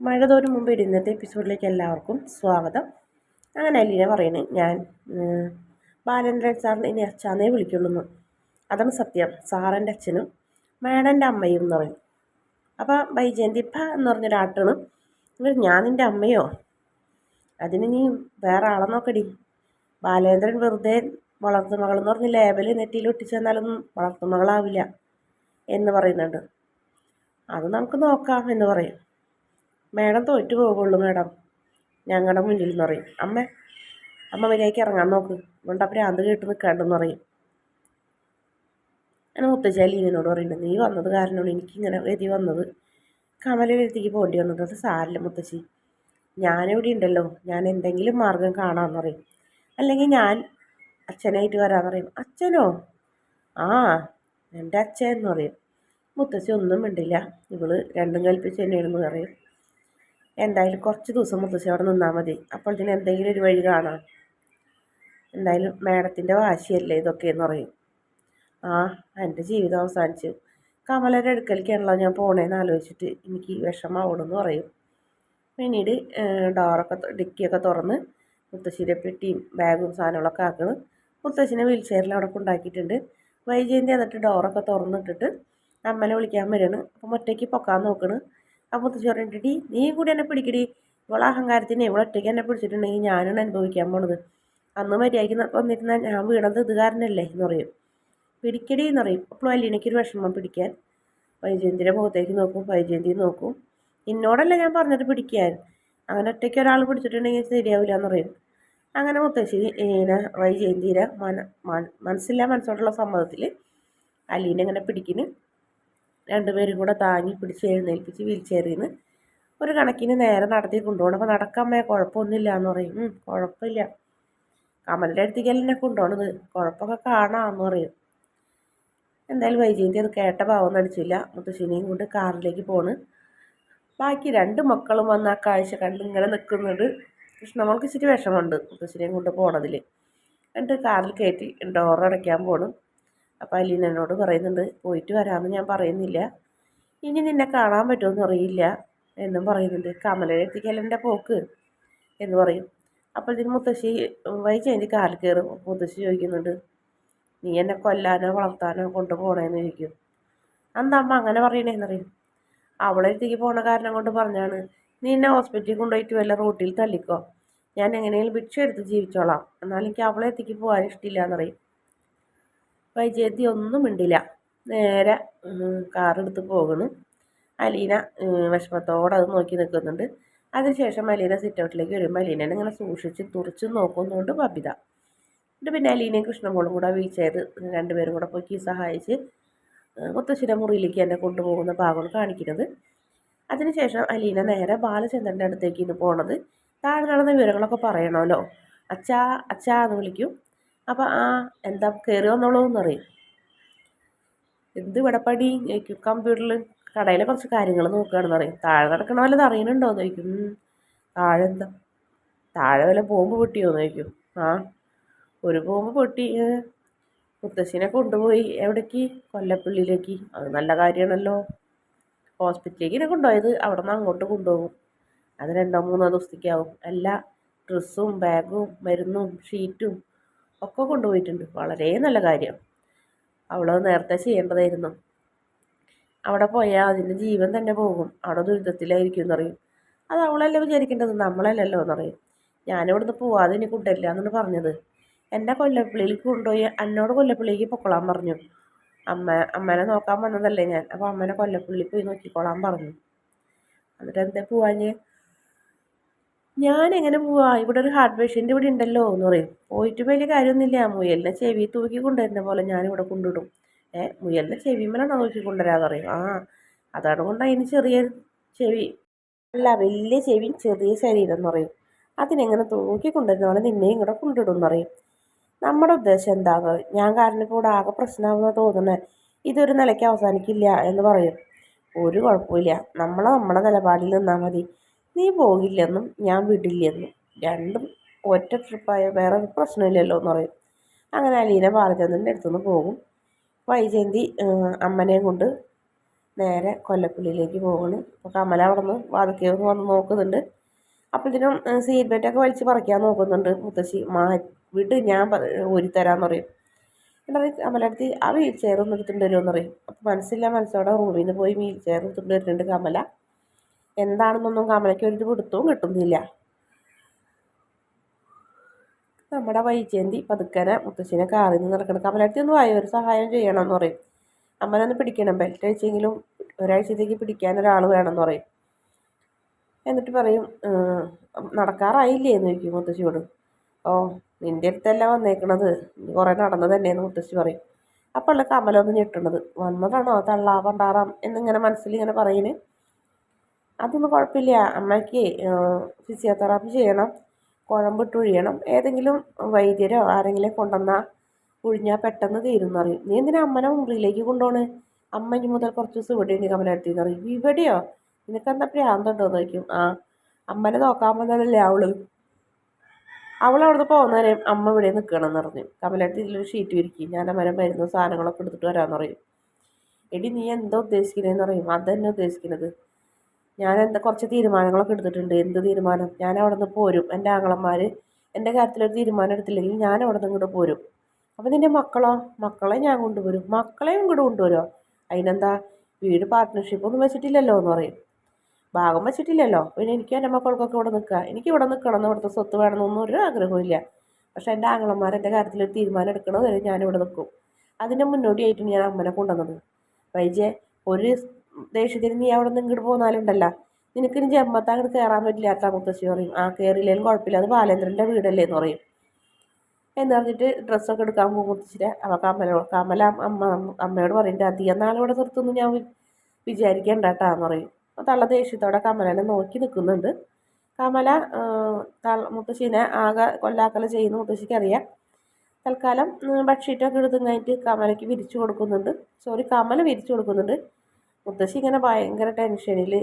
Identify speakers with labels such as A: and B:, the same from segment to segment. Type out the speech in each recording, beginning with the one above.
A: മഴ തോരും മുമ്പ് ഇന്നത്തെ എപ്പിസോഡിലേക്ക് എല്ലാവർക്കും സ്വാഗതം. അങ്ങനെ അലീന പറയുന്നത് ഞാൻ ബാലേന്ദ്രൻ സാറിന് ഇനി അച്ഛാന്നേ വിളിക്കുള്ളൂ അതാണ് സത്യം. സാറിന്റെ അച്ഛനും മേഡന്റെ അമ്മയും എന്ന് പറയും. അപ്പോൾ വൈജയന്തിപ്പ എന്ന് പറഞ്ഞ പറഞ്ഞൊരാട്ടാണ് ഞാൻ നിന്റെ അമ്മയോ? അതിന് നീ വേറെ ആളെ നോക്കടി. ബാലേന്ദ്രൻ വെറുതെ വളർത്തുമകളെന്ന് പറഞ്ഞ് ലേബൽ നെറ്റിയിൽ ഒട്ടിച്ചെന്നാലൊന്നും വളർത്തുമകളാവില്ല എന്ന് പറയുന്നുണ്ട്. അത് നമുക്ക് നോക്കാം എന്ന് പറയും. മേഡം തോറ്റു പോകുള്ളൂ മേഡം. ഞങ്ങളുടെ മുന്നിൽ എന്ന് പറയും. അമ്മ അമ്മ മര്യാദയ്ക്ക് ഇറങ്ങാൻ നോക്ക്. അതുകൊണ്ട് അപ്പം അത് കേട്ട് നിൽക്കാണ്ടെന്ന് പറയും. അങ്ങനെ മുത്തശ്ശാലി ഇതിനോട് പറയുന്നുണ്ട് നീ വന്നത് കാരണമാണ് എനിക്കിങ്ങനെ ഗതി വന്നത്. കമലയിലെത്തിക്ക് പോകേണ്ടി വന്നത്. അത് സാരില്ല മുത്തശ്ശി ഞാനിവിടെ ഉണ്ടല്ലോ. ഞാൻ എന്തെങ്കിലും മാർഗം കാണാമെന്ന് പറയും. അല്ലെങ്കിൽ ഞാൻ അച്ഛനായിട്ട് വരാമെന്ന് പറയും. അച്ഛനോ? ആ എന്റെ അച്ഛൻ എന്ന് പറയും. മുത്തശ്ശി ഒന്നും മിണ്ടില്ല. ഇവൾ രണ്ടും കൽപ്പിച്ച് തന്നെയാണെന്ന് പറയും. എന്തായാലും കുറച്ച് ദിവസം മുത്തശ്ശി അവിടെ നിന്നാൽ മതി. അപ്പോൾ ഇതിന് എന്തെങ്കിലും ഒരു വഴി കാണാം. എന്തായാലും മാഡത്തിന്റെ വാശിയല്ലേ ഇതൊക്കെ എന്ന് പറയും. ആ എന്റെ ജീവിതം അവസാനിച്ചു. കമലയുടെ അടുക്കലേക്കാണല്ലോ ഞാൻ പോണേന്ന് ആലോചിച്ചിട്ട് എനിക്ക് വിഷമാവണമെന്ന് പറയും. പിന്നീട് ഡോറൊക്കെ ഡിക്കിയൊക്കെ തുറന്ന് മുത്തശ്ശിയുടെ പെട്ടിയും ബാഗും സാധനങ്ങളൊക്കെ ആക്കണം. മുത്തശ്ശിനെ വീൽ ചെയറിൽ അവിടെ കൊണ്ടാക്കിയിട്ടുണ്ട്. വൈജയന്തി എന്നിട്ട് ഡോറൊക്കെ തുറന്നിട്ടിട്ട് അമ്മനെ വിളിക്കാൻ വരികയാണ് അപ്പം ഒറ്റയ്ക്ക് പൊക്കാൻ നോക്കണ്. ആ മുത്തശ്ശി ഇട്ടിട്ട് നീ കൂടി എന്നെ പിടിക്കടി. ഇവളെ അഹങ്കാരത്തിന് ഇവളെ ഒറ്റയ്ക്ക് എന്നെ പിടിച്ചിട്ടുണ്ടെങ്കിൽ ഞാനാണ് അനുഭവിക്കാൻ പോണത്. അന്ന് മര്യാദയ്ക്ക് വന്നിരുന്ന ഞാൻ വീണത് ഇത് കാരണല്ലേ എന്ന് പറയും. പിടിക്കടി എന്ന് പറയും. അപ്പോൾ അല്ലീനയ്ക്കൊരു വിഷമം പിടിക്കാൻ. വൈജയന്തിയുടെ മുഖത്തേക്ക് നോക്കും. വൈജയന്തി നോക്കും. എന്നോടല്ല ഞാൻ പറഞ്ഞത് പിടിക്കാൻ. അങ്ങനെ ഒറ്റയ്ക്ക് ഒരാൾ പിടിച്ചിട്ടുണ്ടെങ്കിൽ ശരിയാവില്ല എന്ന് പറയും. അങ്ങനെ മുത്തശ്ശി ഇങ്ങനെ വൈജയന്തിയുടെ മന മനസ്സില്ല മനസ്സോടുള്ള സമ്മതത്തിൽ അലീനെ ഇങ്ങനെ പിടിക്കുന്നു. രണ്ടുപേരും കൂടെ താങ്ങി പിടിച്ച് എഴുന്നേൽപ്പിച്ച് വീൽ ചെയറിൽ നിന്ന് ഒരു കണക്കിന് നേരെ നടത്തി കൊണ്ടുപോകണം. അപ്പോൾ നടക്കാമേ കുഴപ്പമൊന്നുമില്ല എന്ന് പറയും. കുഴപ്പമില്ല. കമലിന്റെ അടുത്തേക്കല്ല എന്നെ കൊണ്ടുപോകണത്? കുഴപ്പമൊക്കെ കാണാമെന്ന് പറയും. എന്തായാലും വൈജയന്തി അത് കേട്ട ഭാവം നടിച്ചില്ല. മുത്തശ്ശിനെയും കൊണ്ട് കാറിലേക്ക് പോണ്. ബാക്കി രണ്ട് മക്കളും വന്ന് ആ കാഴ്ച കണ്ട് ഇങ്ങനെ നിൽക്കുന്നുണ്ട്. കൃഷ്ണമോൾക്ക് ഇച്ചിരി വിഷമമുണ്ട് മുത്തശ്ശിനെയും കൊണ്ട് പോണതിൽ എന്നിട്ട് കാറിൽ കയറ്റി ഡോറടയ്ക്കാൻ പോകണം അപ്പോൾ അലീന എന്നോട് പറയുന്നുണ്ട് പോയിട്ട് വരാമെന്ന് ഞാൻ പറയുന്നില്ല. ഇനി നിന്നെ കാണാൻ പറ്റുമെന്ന് അറിയില്ല എന്നും പറയുന്നുണ്ട്. കമലെത്തിക്കൽ എന്റെ പോക്ക്? എന്ന് പറയും. അപ്പോൾ ഇതിന് മുത്തശ്ശി വൈകി അതിന്റെ കാലിൽ കയറും. മുത്തശ്ശി ചോദിക്കുന്നുണ്ട് നീ എന്നെ കൊല്ലാനോ വളർത്താനോ കൊണ്ടുപോകണേന്ന് ചോദിക്കും. അന്ന് അമ്മ അങ്ങനെ പറയണേന്നറിയും അവളെ എത്തിക്ക് പോണ കാരണം കൊണ്ട് പറഞ്ഞാണ്. നീ എന്നെ ഹോസ്പിറ്റലിൽ കൊണ്ടുപോയിട്ട് വല്ല റോട്ടിൽ തല്ലിക്കോ ഞാൻ എങ്ങനെയെങ്കിലും ഭിക്ഷ എടുത്ത് ജീവിച്ചോളാം. എന്നാലും എനിക്ക് അവളെ എത്തിക്ക് പോകാൻ ഇഷ്ടമില്ല എന്നറിയും വൈജയന്തി ഒന്നും മിണ്ടില്ല. നേരെ കാറെടുത്ത് പോകുന്നു അലീന വിഷമത്തോടെ അത് നോക്കി നിൽക്കുന്നുണ്ട് അതിനുശേഷം അലീന സിറ്റൗട്ടിലേക്ക് വരുമ്പോൾ അലീനനെ ഇങ്ങനെ സൂക്ഷിച്ച് തുറച്ച് നോക്കുന്നുണ്ട് ബബിത എന്നിട്ട് പിന്നെ അലീനയും കൃഷ്ണമോളും കൂടെ വീൽ ചെയർ രണ്ടുപേരും കൂടെ പോയി സഹായിച്ച് മുത്തശ്ശിയുടെ മുറിയിലേക്ക് എന്നെ കൊണ്ടുപോകുന്ന ഭാഗമാണ് കാണിക്കുന്നത്. അതിനുശേഷം അലീന നേരെ ബാലചന്ദ്രന്റെ അടുത്തേക്ക് ഇന്ന് പോണത്. താഴെ നടന്ന വിവരങ്ങളൊക്കെ പറയണമല്ലോ. അച്ചാ അച്ചാ എന്ന് വിളിക്കും. അപ്പോൾ ആ എന്താ കയറി വന്നോളൂ എന്നറിയും എന്ത് വിടപ്പടി? ചോദിക്കും കമ്പ്യൂട്ടറിൽ കടയിലെ കുറച്ച് കാര്യങ്ങൾ നോക്കുകയാണെന്ന് പറയും താഴെ നടക്കണ വല്ലതും അറിയണുണ്ടോ എന്ന് ചോദിക്കും. താഴെ എന്താ? താഴെ വല്ല ബോംബ് പൊട്ടിയോന്ന് ചോദിക്കും. ആ ഒരു ബോംബ് പൊട്ടി. മുത്തശ്ശിനെ കൊണ്ടുപോയി. എവിടേക്ക്? കൊല്ലപ്പള്ളിയിലേക്ക്. അത് നല്ല കാര്യമാണല്ലോ. ഹോസ്പിറ്റലിലേക്ക് കൊണ്ടുപോയത്. അവിടെ നിന്ന് അങ്ങോട്ട് കൊണ്ടുപോകും. അത് രണ്ടോ മൂന്നോ ദിവസത്തേക്കാവും എല്ലാ ഡ്രസ്സും ബാഗും മരുന്നും ഷീറ്റും ഒക്കെ കൊണ്ടുപോയിട്ടുണ്ട്. വളരെ നല്ല കാര്യം. അവളത് നേരത്തെ ചെയ്യേണ്ടതായിരുന്നു. അവിടെ പോയാൽ അതിന്റെ ജീവൻ തന്നെ പോകും. അവിടെ ദുരിതത്തിലായിരിക്കും എന്നറിയും. അത് അവളല്ലേ വിചാരിക്കേണ്ടത്? നമ്മളല്ലല്ലോ എന്നറിയും. ഞാനിവിടുന്ന് പോവാതെ ഇനി കൊണ്ടില്ല എന്നാണ് പറഞ്ഞത്. എന്നെ കൊല്ലപ്പള്ളിയിലേക്ക് കൊണ്ടുപോയി എന്നോട് കൊല്ലപ്പള്ളിക്ക് പൊക്കോളാൻ പറഞ്ഞു. അമ്മ അമ്മനെ നോക്കാൻ വന്നതല്ലേ ഞാൻ. അപ്പോൾ അമ്മനെ കൊല്ലപ്പള്ളി പോയി നോക്കിക്കോളാൻ പറഞ്ഞു. എന്നിട്ട് എന്താ പോവാഞ്ഞ്? ഞാൻ എങ്ങനെ പോവാ? ഇവിടെ ഒരു ഹാർട്ട് പേഷ്യന്റ് ഇവിടെ ഉണ്ടല്ലോ എന്ന് പറയും. പോയിട്ട് വലിയ കാര്യമൊന്നുമില്ല. മുയലിനെ ചെവി തൂക്കി കൊണ്ടുവരുന്ന പോലെ ഞാനിവിടെ കൊണ്ടുവിടും. ഏ മുയലിനെ ചെവിമേലാണോ നോക്കി കൊണ്ടുവരാന്ന് പറയും. ആ അതാണ് കൊണ്ട് അതിന് ചെറിയ ചെവി. അല്ല വലിയ ചെവി ചെറിയ ശരീരം എന്ന് പറയും. അതിനെങ്ങനെ തൂക്കി കൊണ്ടുവരുന്ന പോലെ നിന്നെയും കൂടെ കൊണ്ടിടും എന്ന് പറയും. നമ്മുടെ ഉദ്ദേശം എന്താന്ന്? ഞാൻ കാരണം ഇപ്പോൾ ഇവിടെ ആകെ പ്രശ്നമാകുന്ന തോന്നുന്നത് ഇതൊരു നിലയ്ക്ക് അവസാനിക്കില്ല എന്ന് പറയും. ഒരു കുഴപ്പമില്ല നമ്മളെ നമ്മുടെ നിലപാടിൽ നിന്നാൽ മതി. നീ പോകില്ലെന്നും ഞാൻ വിടില്ലെന്നും രണ്ടും ഒറ്റ ട്രിപ്പായ വേറെ പ്രശ്നമില്ലല്ലോ എന്ന് പറയും. അങ്ങനെ അലീന ബാലചന്ദ്രന്റെ അടുത്തുനിന്ന് പോകും. വൈജയന്തി അമ്മനെയും കൊണ്ട് നേരെ കൊല്ലപ്പള്ളിയിലേക്ക് പോകണം അപ്പോൾ കമല അവിടെ നിന്ന് വാതിക്കൽ നിന്ന് വന്ന് നോക്കുന്നുണ്ട്. അപ്പോഴത്തേനും സീറ്റ് ബെറ്റൊക്കെ വലിച്ച് പറിക്കാൻ നോക്കുന്നുണ്ട് മുത്തശ്ശി. മാ വിട് ഞാൻ ഊരിത്തരാമെന്ന് പറയും. എന്നിട്ട് കമലടുത്ത് ആ വീൽ ചെയർ ഒന്ന് എടുത്തിട്ട് വരുമെന്ന് പറയും. അപ്പോൾ മനസ്സില്ല മനസ്സോടെ റൂമിൽ നിന്ന് പോയി വീൽ ചെയർ എടുത്തിട്ട് വരുന്നുണ്ട് കമല. എന്താണെന്നൊന്നും കമലയ്ക്ക് ഒരു പിടുത്തവും കിട്ടുന്നില്ല. നമ്മുടെ വൈജയന്തി പതുക്കനെ മുത്തശ്ശിനെ കാറിൽ നിന്ന് നടക്കണം കമലടുത്ത് ഒന്ന് വായ? ഒരു സഹായം ചെയ്യണമെന്ന് പറയും. അമ്മനൊന്ന് പിടിക്കണം. ബെൽറ്റ് അഴിച്ചെങ്കിലും ഒരാഴ്ചത്തേക്ക് പിടിക്കാൻ ഒരാൾ വേണമെന്ന് പറയും. എന്നിട്ട് പറയും നടക്കാറായില്ലേ? എന്ന് ചോദിക്കും മുത്തശ്ശിയോട്. ഓ നിന്റെ അടുത്തല്ല വന്നേക്കണത്? നീ കുറേ നടന്നത് തന്നെയെന്ന് മുത്തശ്ശി പറയും. അപ്പോൾ കമലൊന്ന് ഞെട്ടണത്. വന്നതാണോ? തള്ളാ പണ്ടാറാം? എന്നിങ്ങനെ മനസ്സിൽ ഇങ്ങനെ പറയുന്നു അതൊന്നും കുഴപ്പമില്ല. അമ്മയ്ക്ക് ഫിസിയോതെറാപ്പി ചെയ്യണം കുഴമ്പിട്ട് ഒഴിയണം. ഏതെങ്കിലും വൈദ്യരോ ആരെങ്കിലും കൊണ്ടുവന്നാൽ ഒഴിഞ്ഞാൽ പെട്ടെന്ന് തീരുമെന്ന് പറയും. നീ എന്തിനാ അമ്മനെ മുറിയിലേക്ക് കൊണ്ടുപോകണേ അമ്മ ഇനി മുതൽ കുറച്ച് ദിവസം ഇവിടെ ഉണ്ട് കമലടുത്ത് എന്ന് പറയും. ഇവിടെയോ? നിനക്കെന്താ പ്രാന്തുണ്ടോ? എന്ന് ചോദിക്കും. ആ അമ്മനെ നോക്കാൻ വന്നതല്ലേ അവൾ? അവൾ അവിടുന്ന് പോകുന്നവരെ അമ്മ ഇവിടെ നിൽക്കണം എന്ന് പറഞ്ഞു കമലടുത്ത് ഇതിലൊരു ഷീറ്റ് വിരിക്കും. ഞാൻ അമ്മനെ മരുന്ന് സാധനങ്ങളൊക്കെ എടുത്തിട്ട് വരാമെന്ന് പറയും. എടി നീ എന്താ ഉദ്ദേശിക്കുന്നതെന്ന് പറയും. അതന്നെ ഉദ്ദേശിക്കുന്നത് ഞാൻ എന്താ കുറച്ച് തീരുമാനങ്ങളൊക്കെ എടുത്തിട്ടുണ്ട്. എന്ത് തീരുമാനം? ഞാൻ അവിടെ നിന്ന് പോരും. എന്റെ ആങ്ങളന്മാർ എന്റെ കാര്യത്തിലൊരു തീരുമാനം എടുത്തില്ലെങ്കിൽ ഞാൻ അവിടെ നിന്ന് ഇങ്ങോട്ട് പോരും. അപ്പോൾ നിന്റെ മക്കളോ? മക്കളെ ഞാൻ കൊണ്ടുവരും. മക്കളെയും ഇങ്ങോട്ട് കൊണ്ടുവരുമോ അതിനെന്താ? വീട് പാർട്ട്ണർഷിപ്പ് ഒന്നും വെച്ചിട്ടില്ലല്ലോ എന്ന് പറയും. ഭാഗം വെച്ചിട്ടില്ലല്ലോ. പിന്നെ എനിക്ക് എന്റെ മക്കൾക്കൊക്കെ ഇവിടെ നിൽക്കുക. എനിക്ക് ഇവിടെ നിൽക്കണം എന്ന് ഇവിടുത്തെ സ്വത്ത് വേണമെന്നൊന്നും ഒരു ആഗ്രഹമില്ല പക്ഷേ എന്റെ ആങ്ങളന്മാർ എന്റെ കാര്യത്തിൽ ഒരു തീരുമാനം എടുക്കണത് വരെ ഞാനിവിടെ നിൽക്കും. അതിന്റെ മുന്നോടിയായിട്ടും ഞാൻ അമ്മനെ കൊണ്ടുവന്നത്. വൈജെ ഒരു ദേഷ്യത്തിന് നീ അവിടെ നിന്ന് ഇങ്ങോട്ട് പോന്നാലുണ്ടല്ലോ. നിനക്കിനി ജമ്മത്ത് അങ്ങോട്ട് കയറാൻ പറ്റില്ല അത്ര മുത്തശ്ശി പറയും. ആ കയറിയില്ലെങ്കിലും കുഴപ്പമില്ല. അത് ബാലേന്ദ്രന്റെ വീടല്ലേ എന്ന് പറയും. എന്ന് പറഞ്ഞിട്ട് ഡ്രസ്സൊക്കെ എടുക്കാൻ പോകും മുത്തശ്ശിരെ അപ്പോൾ കമല കമല അമ്മ അമ്മയോട് പറയുന്നുണ്ട് അധികം നാളിവിടെ നിർത്തുന്നു ഞാൻ വിചാരിക്കേണ്ട കേട്ടാന്ന് പറയും. തള്ള ദേഷ്യത്തോടെ കമലനെ നോക്കി നിൽക്കുന്നുണ്ട് കമല മുത്തശ്ശീനെ ആകെ കൊല്ലാക്കല ചെയ്യുന്ന മുത്തശ്ശിക്കറിയാം. തൽക്കാലം ബെഡ്ഷീറ്റൊക്കെ എടുത്ത് കഴിഞ്ഞിട്ട് കമലയ്ക്ക് വിരിച്ചു കൊടുക്കുന്നുണ്ട്. സോറി കമല വിരിച്ചു കൊടുക്കുന്നുണ്ട്. മുത്തശ്ശി ഇങ്ങനെ ഭയങ്കര ടെൻഷനിൽ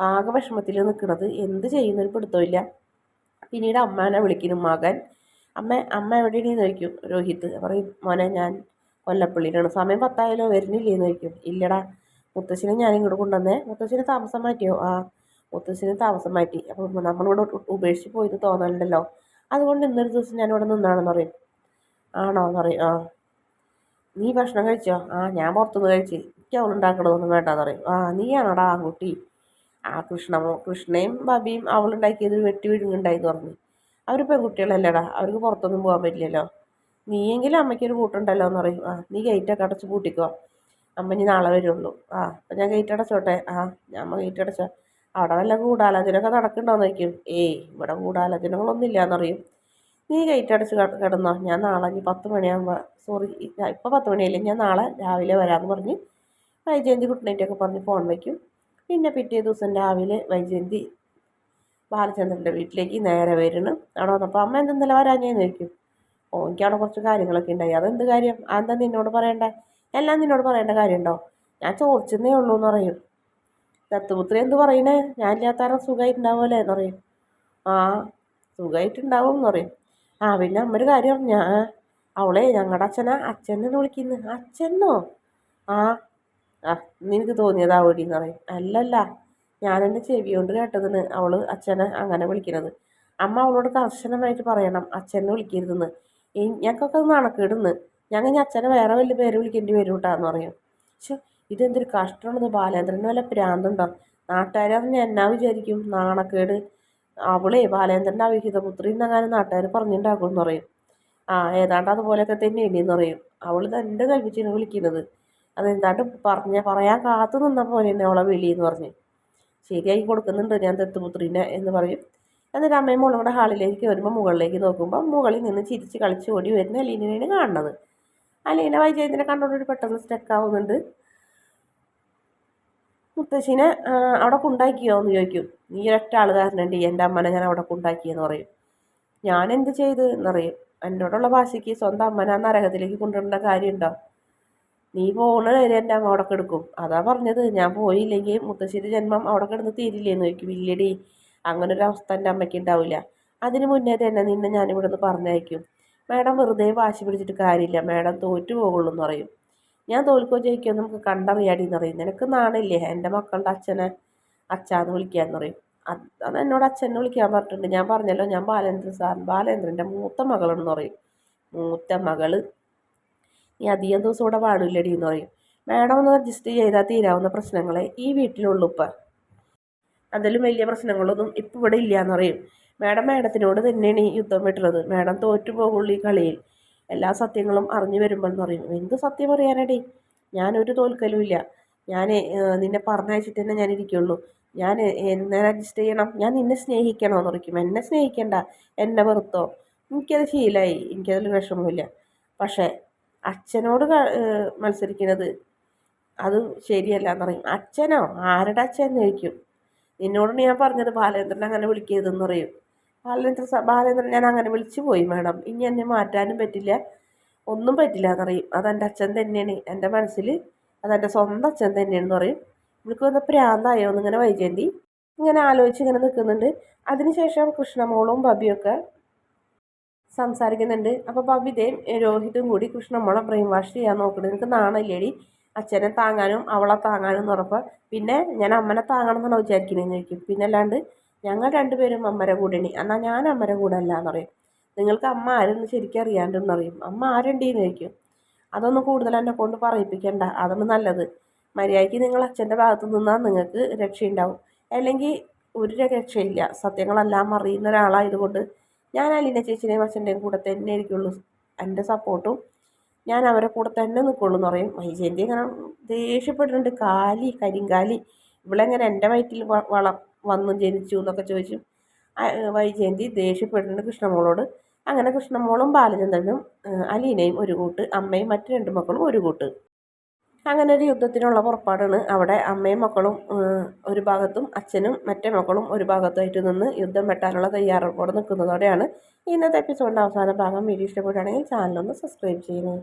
A: ആകെ വിഷമത്തിൽ നിൽക്കുന്നത് എന്ത് ചെയ്യുന്നൊരു പിടുത്തമില്ല പിന്നീട് അമ്മാനെ വിളിക്കുന്നു മകൻ അമ്മ അമ്മ എവിടെയാണ് ചോദിക്കും രോഹിത് പറയും മോനെ ഞാൻ കൊല്ലപ്പള്ളിയിലാണ്. സമയം പത്തായാലോ? വരുന്നില്ലേന്ന് ചോദിക്കും. ഇല്ലടാ മുത്തശ്ശിനെ ഞാൻ ഇങ്ങോട്ട് കൊണ്ടുവന്നേ. മുത്തശ്ശിന് താമസം മാറ്റിയോ? ആ മുത്തശ്ശിന് താമസം മാറ്റി. അപ്പോൾ നമ്മളിവിടെ ഉപേക്ഷിച്ച് പോയത് തോന്നലുണ്ടല്ലോ. അതുകൊണ്ട് ഇന്നൊരു ദിവസം ഞാനിവിടെ നിന്നാണെന്ന് പറയും. ആണോ? എന്ന് പറയും. ആ. നീ ഭക്ഷണം കഴിച്ചോ? ആ ഞാൻ പുറത്തുനിന്ന് കഴിച്ച്. എനിക്ക് അവളുണ്ടാക്കണതൊന്നും പറയും ആ നീയാണടാ ആൺകുട്ടി ആ കൃഷ്ണമോ കൃഷ്ണയും ബബിയും അവളുണ്ടാക്കിയത് വെട്ടി വിഴുങ്ങുണ്ടായിന്ന് പറഞ്ഞു. അവർ പെൺകുട്ടികളല്ലേടാ അവർക്ക് പുറത്തൊന്നും പോകാൻ പറ്റില്ലല്ലോ. നീയെങ്കിലും അമ്മയ്ക്കൊരു കൂട്ടുണ്ടല്ലോ എന്ന് പറയും ആ നീ ഗേറ്റൊക്കെ അടച്ച് പൂട്ടിക്കോ. അമ്മ ഇനി നാളെ വരുള്ളൂ. ആ അപ്പം ഞാൻ ഗേറ്റ് അടച്ചോട്ടെ? ആ ഞാൻ അമ്മ ഗേറ്റ് അടച്ചോ. അവിടെ വല്ല ഗൂഢാലോചനയൊക്കെ നടക്കണ്ടോന്ന് ചോദിക്കും. ഏയ് ഇവിടെ ഗൂഢാലോചനകളൊന്നും ഇല്ലയെന്നറിയും നീ ഗേറ്റ് അടച്ച് കിടന്നോ. ഞാൻ നാളെ ഇനി പത്ത് മണിയാകുമ്പോൾ സോറി ഇപ്പോൾ പത്ത് മണിയല്ലേ ഞാൻ നാളെ രാവിലെ വരാമെന്ന് പറഞ്ഞ് വൈജയന്തി ഗുഡ് നൈറ്റ് ഒക്കെ പറഞ്ഞ് ഫോൺ വയ്ക്കും. പിന്നെ പിറ്റേ ദിവസം രാവിലെ വൈജയന്തി ബാലചന്ദ്രന്റെ വീട്ടിലേക്ക് നേരെ വരണം. അവിടെ വന്നപ്പോൾ അമ്മ എന്തെന്നല്ല വരാഞ്ഞേന്ന് ചോദിക്കും. ഓ എനിക്കവിടെ കുറച്ച് കാര്യങ്ങളൊക്കെ ഉണ്ടായി. അതെന്ത് കാര്യം? അതെന്താ നിന്നോട് പറയണ്ടേ? എല്ലാം നിന്നോട് പറയേണ്ട കാര്യമുണ്ടോ? ഞാൻ ചോദിച്ചെന്നേ ഉള്ളൂ എന്ന് പറയും. ദത്തുപുത്രി എന്ത് പറയണേ? ഞാൻ ഇല്ലാത്താരം സുഖമായിട്ടുണ്ടാവുമല്ലേ എന്ന് പറയും. ആ സുഖമായിട്ടുണ്ടാവും എന്ന് പറയും. ആ പിന്നെ അമ്മൊരു കാര്യം ഞാൻ അവളെ ഞങ്ങളുടെ അച്ഛനാ അച്ഛനെന്ന് വിളിക്കുന്നു. അച്ഛനോ ആ ആ നിനക്ക് തോന്നിയതാ എന്ന് പറയും. അല്ലല്ല ഞാൻ എന്റെ ചെവി കൊണ്ട് കേട്ടതിന് അവൾ അച്ഛനെ അങ്ങനെ വിളിക്കുന്നത് അമ്മ അവളോട് കർശനമായിട്ട് പറയണം അച്ഛനെ വിളിക്കരുതെന്ന്. ഞങ്ങൾക്കൊക്കെ അത് നടക്കിടുന്ന് ഞങ്ങൾ ഇനി അച്ഛനെ വേറെ വലിയ പേര് വിളിക്കേണ്ടി വരും കേട്ടാന്ന് പറയും. പക്ഷെ ഇതെന്തൊരു കഷ്ടമാണത്. ബാലേന്ദ്രന് വല്ല പ്രാന്തുണ്ടോ? നാട്ടുകാരറിഞ്ഞ എന്നാ വിചാരിക്കും? നാണക്കേട്. അവളെ ബാലേന്ദ്രന്റെ അവിഹിതപുത്രി എന്നങ്ങനെ നാട്ടുകാർ പറഞ്ഞിട്ടുണ്ടാക്കും എന്ന് പറയും. ആ ഏതാണ്ട് അതുപോലെയൊക്കെ തന്നെയാണ് എന്ന് പറയും. അവൾ തന്റെ കൽപ്പിച്ചാണ് വിളിക്കുന്നത് അതെന്താണ്ട് പറഞ്ഞ പറയാൻ കാത്തു നിന്ന പോലെ തന്നെ അവളെ വിളി എന്ന് പറഞ്ഞു. ശരിയാക്കി കൊടുക്കുന്നുണ്ട് ഞാൻ ദത്തുപുത്രീനെ എന്ന് പറയും. എന്നിട്ട് അമ്മയും മോളും ഹാളിലേക്ക് വരുമ്പോൾ മുകളിലേക്ക് നോക്കുമ്പോൾ മുകളിൽ നിന്ന് ചിരിച്ച് കളിച്ച് ഓടി വരുന്ന അലീനയാണ് കാണുന്നത്. അലീന വൈജയന്തിനെ കണ്ടോണ്ട് പെട്ടെന്ന് സ്റ്റക്ക് ആവുന്നുണ്ട്. മുത്തശ്ശിനെ അവിടെ കൊണ്ടാക്കിയോ എന്ന് ചോദിക്കും. നീ ഒരൊറ്റ ആൾ കാരണമുണ്ട് എന്റെ അമ്മനെ ഞാൻ അവിടെ കൊണ്ടാക്കിയെന്ന് പറയും. ഞാൻ എന്ത് ചെയ്ത്? എന്നറിയും. എന്നോടുള്ള ഭാഷയ്ക്ക് സ്വന്തം അമ്മനാ നരകത്തിലേക്ക് കൊണ്ടുവരേണ്ട കാര്യമുണ്ടോ? നീ പോണ വരെ എന്റെ അമ്മ അവിടെ കിടക്കും. അതാ പറഞ്ഞത്. ഞാൻ പോയില്ലെങ്കിൽ മുത്തശ്ശിയുടെ ജന്മം അവിടെ കിടന്ന് തീരില്ലേന്ന് ചോദിക്കും. ഇല്ലടി അങ്ങനെ ഒരു അവസ്ഥ എന്റെ അമ്മയ്ക്ക് ഉണ്ടാവില്ല. അതിന് മുന്നേ തന്നെ നിന്നെ ഞാനിവിടെ നിന്ന് പറഞ്ഞയക്കും. മാഡം വെറുതെ വാശി പിടിച്ചിട്ട് കാര്യമില്ല. മാഡം തോറ്റു പോകുള്ളൂ എന്ന് പറയും. ഞാൻ തോൽക്കോ ജയിക്കോ നമുക്ക് കണ്ടറിയാടി എന്ന് പറയും. നിനക്ക് നാണില്ലേ? എന്റെ മക്കളുടെ അച്ഛനെ അച്ഛാന്ന് വിളിക്കാന്ന് പറയും. അത് എന്നോട് അച്ഛനെ വിളിക്കാൻ പറഞ്ഞിട്ടുണ്ട്. ഞാൻ പറഞ്ഞല്ലോ ഞാൻ ബാലേന്ദ്രൻ സാർ ബാലേന്ദ്രന്റെ മൂത്ത മകളെന്ന് പറയും. മൂത്ത മകൾ നീ അധികം ദിവസം ഇവിടെ പാടില്ലടി എന്ന് പറയും. മാഡം ഒന്ന് അഡ്ജസ്റ്റ് ചെയ്താൽ തീരാവുന്ന പ്രശ്നങ്ങളെ ഈ വീട്ടിലുള്ളൂ ഇപ്പം. അതിലും വലിയ പ്രശ്നങ്ങളൊന്നും ഇപ്പം ഇവിടെ ഇല്ല എന്ന് പറയും. മാഡം മാഡത്തിനോട് തന്നെയാണ് ഈ യുദ്ധം വിട്ടുള്ളത് മാഡം തോറ്റു പോകുള്ളൂ ഈ കളിയിൽ. എല്ലാ സത്യങ്ങളും അറിഞ്ഞു വരുമ്പോൾ എന്ന് പറയും. എന്ത് സത്യം പറയാനടി? ഞാനൊരു തോൽക്കലും ഇല്ല. ഞാൻ നിന്നെ പറഞ്ഞയച്ചിട്ട് തന്നെ ഞാൻ ഇരിക്കുള്ളൂ. ഞാൻ എന്നെ അഡ്ജസ്റ്റ് ചെയ്യണം. ഞാൻ നിന്നെ സ്നേഹിക്കണോ എന്ന് പറയും. എന്നെ സ്നേഹിക്കണ്ട. എന്നെ വെറുത്തോ. എനിക്കത് ശീലമായി എനിക്കതിൽ വിഷമമില്ല പക്ഷേ അച്ഛനോട് മത്സരിക്കുന്നത് അത് ശരിയല്ല എന്ന് പറയും. അച്ഛനോ? ആരുടെ അച്ഛൻ എന്ന് ചോദിക്കും. നിന്നോടാണ് ഞാൻ പറഞ്ഞത് ബാലേന്ദ്രൻ അങ്ങനെ വിളിക്കരുതെന്ന് പറയും. ബാലേന്ദ്രൻ ബാലേന്ദ്രൻ ഞാൻ അങ്ങനെ വിളിച്ചു പോയി മാഡം. ഇനി എന്നെ മാറ്റാനും പറ്റില്ല. ഒന്നും പറ്റില്ല എന്ന് എന്നറിയും അതെന്റെ അച്ഛൻ തന്നെയാണ്. എന്റെ മനസ്സിൽ അതെന്റെ സ്വന്തം അച്ഛൻ തന്നെയാണെന്ന് പറയും. ഇവൾക്ക് വന്ന പ്രാന്തായോ എന്നിങ്ങനെ വൈജയന്തി? ഇങ്ങനെ ആലോചിച്ച് ഇങ്ങനെ നിൽക്കുന്നുണ്ട്. അതിനുശേഷം കൃഷ്ണമോളും ബബിയൊക്കെ സംസാരിക്കുന്നുണ്ട്. അപ്പോൾ പവിതയും രോഹിതും കൂടി കൃഷ്ണമോളെ ബ്രെയിൻ വാഷ് ചെയ്യാൻ നോക്കുന്നത് എനിക്ക് നാണല്ലേടി? അച്ഛനെ താങ്ങാനും അവളെ താങ്ങാനും ഉറപ്പ് പിന്നെ ഞാൻ അമ്മനെ താങ്ങണം എന്നാണ് വിചാരിക്കുന്നതെന്ന് ചോദിക്കും. പിന്നെ അല്ലാണ്ട് ഞങ്ങൾ രണ്ടുപേരും അമ്മരെ കൂടെയാണ്. എന്നാൽ ഞാൻ അമ്മരെ കൂടെ എന്ന് പറയും. നിങ്ങൾക്ക് അമ്മ ആരെന്ന് ശരിക്കും അറിയാണ്ടെന്ന് അറിയും അമ്മ ആരുണ്ടെന്ന് ചോദിക്കും. അതൊന്നും കൂടുതൽ എന്നെ കൊണ്ട് പറയിപ്പിക്കണ്ട. അതാണ് നല്ലത്. മര്യാദയ്ക്ക് നിങ്ങൾ അച്ഛന്റെ ഭാഗത്ത് നിന്നാൽ നിങ്ങൾക്ക് രക്ഷയുണ്ടാവും. അല്ലെങ്കിൽ ഒരു രക്ഷയില്ല. സത്യങ്ങളെല്ലാം അറിയുന്ന ഒരാളായതുകൊണ്ട് ഞാൻ അലീന ചേച്ചിയുടെയും അച്ഛന്റെയും കൂടെ തന്നെ ആയിരിക്കുള്ളൂ. എന്റെ സപ്പോർട്ടും ഞാൻ അവരെ കൂടെ തന്നെ നിൽക്കുള്ളൂ എന്ന് പറയും. വൈജയന്തി ഇങ്ങനെ ദേഷ്യപ്പെട്ടിട്ടുണ്ട്. കാലി കരിങ്കാലി. ഇവളെങ്ങനെ എന്റെ വയറ്റിൽ വള വന്നു ജനിച്ചു എന്നൊക്കെ ചോദിച്ചു. വൈജയന്തി ദേഷ്യപ്പെട്ടിട്ടുണ്ട് കൃഷ്ണമോളോട്. അങ്ങനെ കൃഷ്ണമോളും ബാലചന്ദ്രനും അലീനയും ഒരു കൂട്ട് അമ്മയും മറ്റു രണ്ട് മക്കളും ഒരു കൂട്ട്. അങ്ങനെ ഒരു യുദ്ധത്തിനുള്ള പുറപ്പാടാണ്. അവിടെ അമ്മയും മക്കളും ഒരു ഭാഗത്തും അച്ഛനും മറ്റേ മക്കളും ഒരു ഭാഗത്തായിട്ട് നിന്ന് യുദ്ധം വെട്ടാനുള്ള തയ്യാറെടുപ്പോടെ നിൽക്കുന്നതോടെയാണ് ഇന്നത്തെ എപ്പിസോഡിന്റെ അവസാന ഭാഗം. വീഡിയോ ഇഷ്ടപ്പെടുകയാണെങ്കിൽ ചാനലൊന്ന് സബ്സ്ക്രൈബ് ചെയ്യുന്നത്